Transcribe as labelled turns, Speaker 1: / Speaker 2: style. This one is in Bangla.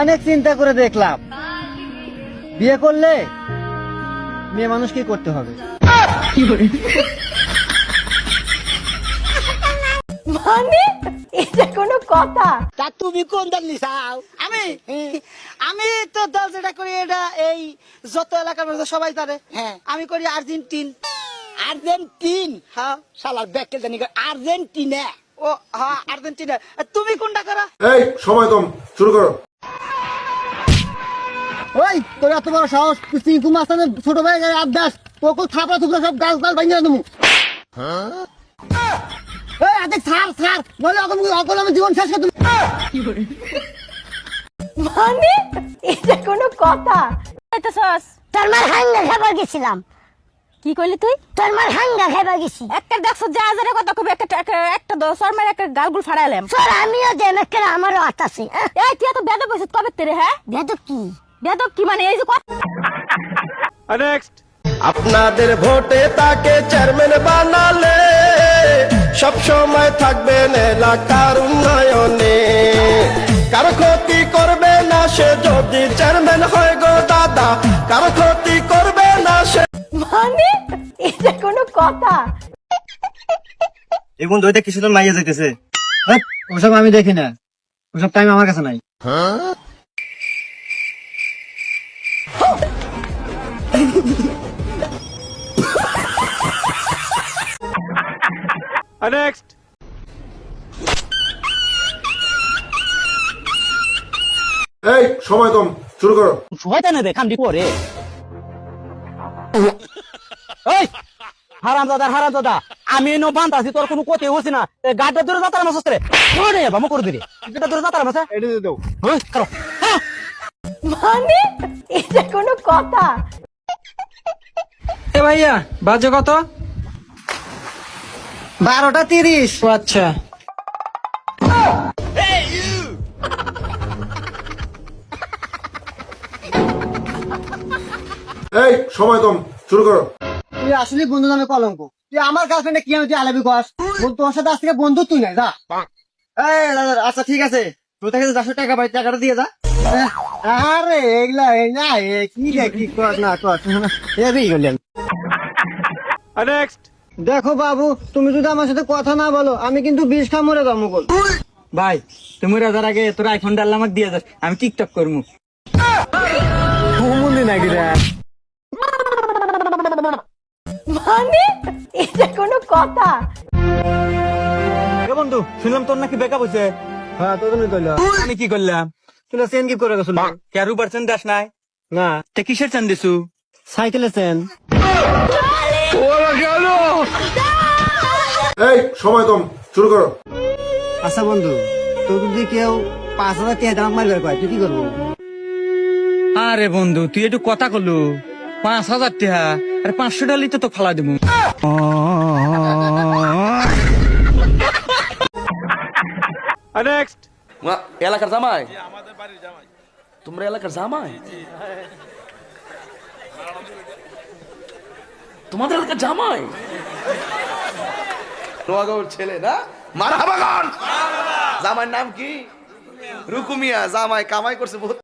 Speaker 1: অনেক চিন্তা করে দেখলাম। বিয়ে করলে মেয়ে মানুষ কি করতে হবে?
Speaker 2: মানে? এটা কোনো কথা?
Speaker 3: তা তুমি কোন দল নিছাও
Speaker 4: আমি? আমি তো দল যেটা করি এটা এই যত এলাকার মধ্যে সবাই জানে
Speaker 3: হ্যাঁ।
Speaker 4: আমি করি আর্জেন্টিন।
Speaker 3: আর্জেন্টিন?
Speaker 4: হ্যাঁ।
Speaker 3: শালার ব্যাকে জানি আর্জেন্টিনা।
Speaker 4: ও হ্যাঁ আর্জেন্টিনা। তুমি কোনটা করা?
Speaker 5: এই সময় কম শুরু করো।
Speaker 1: ওই তোর এত বড় সাহস তুই চিঙ্কু মাস্তানের ছোট ভাই আবদাস তোকে থাপড়া থুপড়া সব গাছ গাছ ভাঙিয়ে দেবো। এই আদেক ছাড় ছাড় বলে অকল অকল আমি জীবন শেষ করে দেবো।
Speaker 2: মানে? এটা কোনো কথা?
Speaker 6: খাইতেছস
Speaker 2: তোর মার হাঙ্গা খাবার গেছিলাম।
Speaker 6: কি কইলি তুই?
Speaker 2: তোর মার হাঙ্গা খাবার গেছি।
Speaker 6: একটা দেখছ যা হাজারের কথা কবি একটা একটা দশ শর্মার একটা গালগুল ফাড়াইলাম।
Speaker 2: তোর আমিও একটা আমারও হাত আছে।
Speaker 6: এই তুই এত বেদব বসে কবে তেরে হ্যাঁ?
Speaker 2: বেদক কি?
Speaker 6: কি মানে? এই যে কথা
Speaker 7: আপনাদের ভোটে তাকে চেয়ারম্যান বানালে সব সময় থাকবেন এলাকার উন্নয়নে। কারও ক্ষতি করবে না সে যদি চেয়ারম্যান হয় গো দাদা। কারও ক্ষতি করবে না সে
Speaker 2: মানে? এটা কোনো কথা?
Speaker 1: এই বন্ধু ওইটা কিছু তো মাইয়া যাইতেছে। ওসব আমি দেখি না। ওসব টাইম আমার কাছে নাই।
Speaker 5: এই সময় কম শুরু করো।
Speaker 3: শয়তানে রে খামডি করে ওই হারাম দাদা হারাম দাদা। আমি এনো বান্ধ আছি তোর কোনো কোতে হচ্ছে না? গাড়িটা দূরে যাতার মাছ রে। করে বামু করে দিরে গাড়িটা দূরে যাতার মাছ
Speaker 1: এটা দিয়ে দাও।
Speaker 3: হই করো। হ্যাঁ
Speaker 2: মানে? এটা কোনো কথা?
Speaker 4: এ ভাইয়া বাজে কত?
Speaker 1: বারোটা তিরিশ।
Speaker 4: আচ্ছা।
Speaker 5: এই সময় কম শুরু করো।
Speaker 1: তুই আসলে বন্ধু নামে কলঙ্ক। তুই আমার গার্লফ্রেন্ডে কি আমি তুই আলাবি কস বল তোর সাথে আজ থেকে বন্ধু তুই নাই যা। এই দাদা, আচ্ছা ঠিক আছে। তোর থেকে চারশো টাকা পাই টাকাটা দিয়ে যা। আরে এগুলা না কি কি কর না কর। গেলেন দেখো বাবু তুমি যদি আমার সাথে কথা না বলো আমি কিন্তু বিষ খা মরে যাব বল
Speaker 4: ভাই তুমি রাজার আগে তোর আইফোন ডাল আমাকে দিয়ে যাস আমি টিকটক করব
Speaker 1: ঘুমুনি নাকি
Speaker 2: মানে? এটা কোনো কথা।
Speaker 4: বন্ধু শুনলাম তোর নাকি বেকআপ হয়েছে
Speaker 1: হ্যাঁ তোর
Speaker 4: আমি কি করলাম?
Speaker 1: তুই চেন কি করে গেছিল
Speaker 4: কেরু পার্সেন্ট দাস নাই?
Speaker 1: না।
Speaker 4: তে কিসের চান দিছু?
Speaker 1: সাইকেলে চেন
Speaker 5: এই সময় কম। শুরু করো।
Speaker 1: আচ্ছা বন্ধু তোর যদি কেউ পাঁচ হাজার টাকা দাম মারবে কয় তুই কি করব?
Speaker 4: আরে বন্ধু তুই একটু কথা কলু। পাঁচ হাজার টাকা আরে পাঁচশো টাকা লিতে তো ফালা দেবো
Speaker 7: এলাকার জামাই? তোমরা এলাকার জামাই? তোমাদের এলাকার জামাই? নোয়াগাঁওর ছেলে না? মারা জামাই জামাইয়ের নাম কি? রুকুমিয়া জামাই কামাই করছে বহুত।